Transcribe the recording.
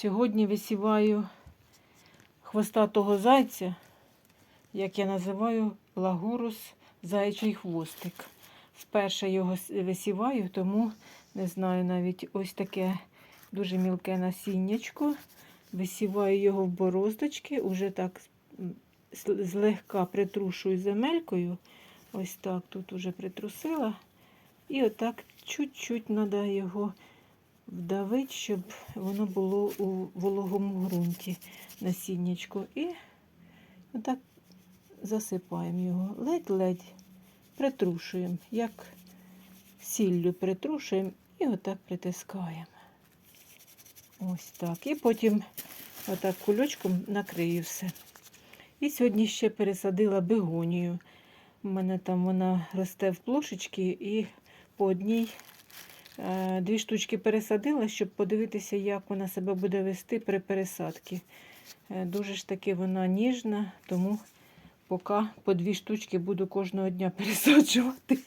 Сьогодні висіваю хвостатого зайця, як я називаю лагурус заячий хвостик. Вперше його висіваю, тому не знаю навіть ось таке дуже мілке насіннячко. Висіваю його в бороздочки, уже так злегка притрушую земелькою. Ось так тут уже притрусила. І отак чуть-чуть треба його вдавити, щоб воно було у вологому ґрунті насіннячко. І отак засипаємо його. Ледь-ледь притрушуємо, як сіллю притрушуємо і отак притискаємо. Ось так. І потім отак кульочком накрию все. І сьогодні ще пересадила бегонію. У мене там вона росте в плошечки і по одній дві штучки пересадила, щоб подивитися, як вона себе буде вести при пересадці. Е, Дуже ж таки вона ніжна, тому поки по дві штучки буду кожного дня пересаджувати.